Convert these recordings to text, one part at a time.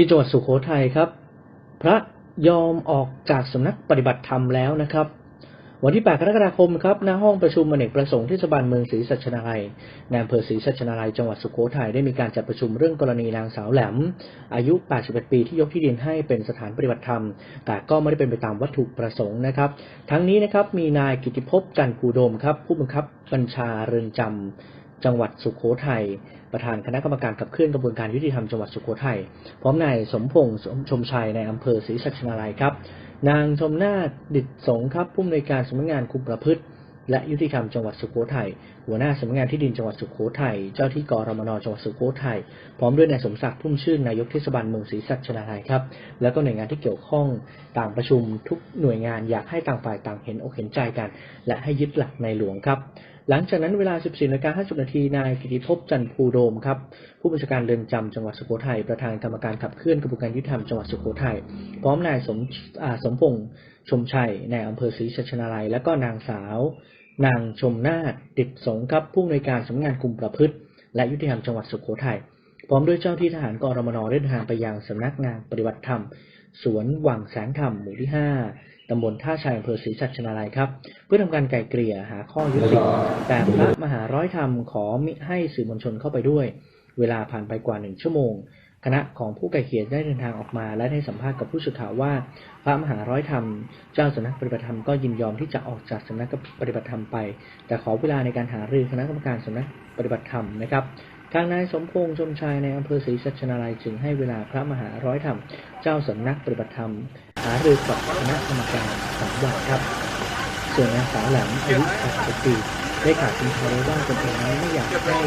ที่จังหวัดสุโขทัยครับ พระยอมออกจากสำนักปฏิบัติธรรมแล้วนะครับ วันที่ 8 กรกฎาคมครับณห้องประชุมอเนกประสงค์เทศบาลเมืองศรีสัชนาลัยในอำเภอศรีสัชนาลัยจังหวัดสุโขทัยได้มีการจัดประชุมเรื่องกรณีนางสาวแหลม อายุ 81 ปีที่ยกที่ดินให้เป็นสถานปฏิบัติธรรม แต่ก็ไม่ได้เป็นไปตามวัตถุประสงค์นะครับ ทั้งนี้นะครับมีนายกิติภพจันภูโดมครับ ผู้บังคับบัญชาเรือนจำ จังหวัดสุโขทัยประธานคณะกรรมการขับเคลื่อนกระบวนการยุติธรรมจังหวัดสุโขทัยพร้อมนายสมพงษ์ชมชัยในอำเภอศรีสัชนาลัยครับ นางชมนาฏดิษฐ์สงครับผู้อำนวยการสำนักงานคุมประพฤติ และยุติธรรมจังหวัดสุโขทัยหัวหน้าสำนักงานที่ดินจังหวัดสุโขทัยเจ้าที่กรมนจังหวัดสุโขทัยพร้อมด้วยนายสมศักดิ์พุ่มชื่นนายกเทศบาลเมืองศรีสัชนาลัยครับ แล้วก็หน่วยงานที่เกี่ยวข้องต่างประชุมทุกหน่วยงานอยากให้ต่างฝ่ายต่างเห็นอกเห็นใจกัน และให้ยึดหลักในหลวงครับ หลังจากนั้นเวลา 14นาฬิกา50 นาที นายกิติภพจันภูโดมครับ ผู้บัญชาการเรือนจำจังหวัดสุโขทัย ประธานกรรมการขับเคลื่อนกระบวนการยุติธรรมจังหวัดสุโขทัย พร้อมนายสมสมพงษ์ชมชัยในอำเภอศรีสัชนาลัย และก็นางสาว นางชมนาฏดิษฐ์สงครับ ผู้อำนวยการสำนักงานคุมประพฤติ และยุติธรรมจังหวัดสุโขทัย พร้อมด้วยเจ้าที่ทหารกรมนเดินทางไปยังสำนักงานปฏิบัติธรรม สวนวังแสงธรรมหมู่ที่ 5 ตำบลท่าชัยอำเภอศรีสัชนาลัยครับ เพื่อทำการไกล่เกลี่ยหาข้อยุติแต่พระมหาร้อยธรรมขอมิให้สื่อมวลชนเข้าไปด้วย เวลาผ่านไปกว่าหนึ่งชั่วโมง คณะของผู้ไกล่เกลี่ยได้เดินทางออกมา และให้สัมภาษณ์กับผู้สื่อข่าวว่า พระมหาร้อยธรรม เจ้าสำนักปฏิบัติธรรมก็ยินยอมที่จะออกจากสำนักปฏิบัติธรรมไป แต่ขอเวลาในการหารือคณะกรรมการสำนักปฏิบัติธรรมนะครับทางนายสมพงษ์ชมชัยในอำเภอศรีสัชนาลัยจึงให้เวลาพระมหาร้อยธรรม เจ้าสำนักปฏิบัติธรรม หารือกับคณะกรรมการสามวันครับ ส่วนนางสาวหลมอายุ80ปีได้กล่าวทิ้งท้ายไว้ว่าตนเองนั้นไม่อยากให้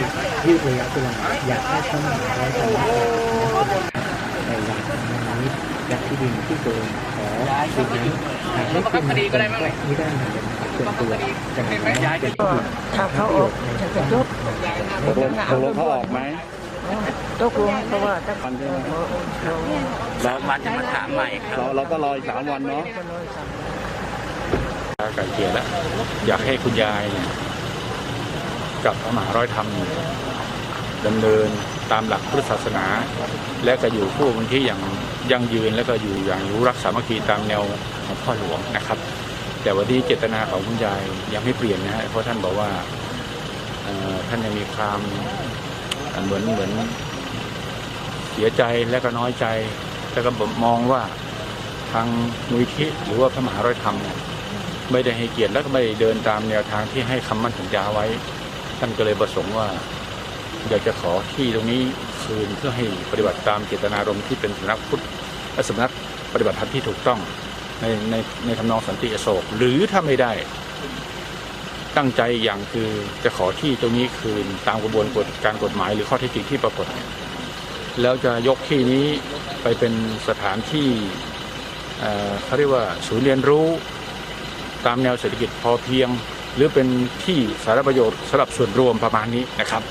ยืดระยะเวลาอยากให้พระมหาร้อยธรรมในวันนี้และที่ดินที่ตัวเองขอสิ่งนี้หากไม่คืนเงินก็ไม่ได้เหมือนส่วนตัวจะนำมาเป็นที่ดินถ้าเขาออกจะจะจบตกลงตกลงเขาออกไหม ตกลงเพราะว่าถ้าวันใช่ไหมเขาแล้ววันจะมาถามใหม่ครับเราเราก็รออีกสามวันเนาะไก่เกลี่ยแล้ว อยากให้คุณยายเนี่ยกับพระมหาร้อยธรรมเนี่ยดำเนินตามหลักพุทธศาสนา และก็อยู่คู่กันที่อย่างยั่งยืนและก็อยู่อย่างรู้รักสามัคคีตามแนวของพ่อหลวงนะครับ แต่วันนี้เจตนาของคุณยายยังไม่เปลี่ยนนะฮะเพราะท่านบอกว่าเอ่อท่านยังมีความ เหมือนเหมือนเสียใจและก็น้อยใจ แล้วก็มองว่าทางมูลนิหรือว่าพระมหาร้อยธรรมเนี่ยไม่ได้ให้เกียรติและก็ไม่ได้เดินตามแนวทางที่ให้คำมั่นสัญญาไว้ ท่านก็เลยประสงค์ว่า อยากจะขอที่ตรงนี้คืนเพื่อให้ปฏิบัติตามเจตนารมณ์ที่เป็นสำนักพุทธและสำนักปฏิบัติธรรมที่ถูกต้องในในในทำนองสันติอโศกหรือถ้าไม่ได้ ตั้งใจอย่างคือจะขอที่ตรงนี้คืนตามกระบวนการกฎหมายหรือข้อเท็จจริงที่ปรากฏ แล้วจะยกที่นี้ไปเป็นสถานที่เขาเรียกว่าศูนย์เรียนรู้ตามแนวเศรษฐกิจพอเพียง หรือเป็นที่สารประโยชน์สำหรับส่วนรวมประมาณนี้นะครับ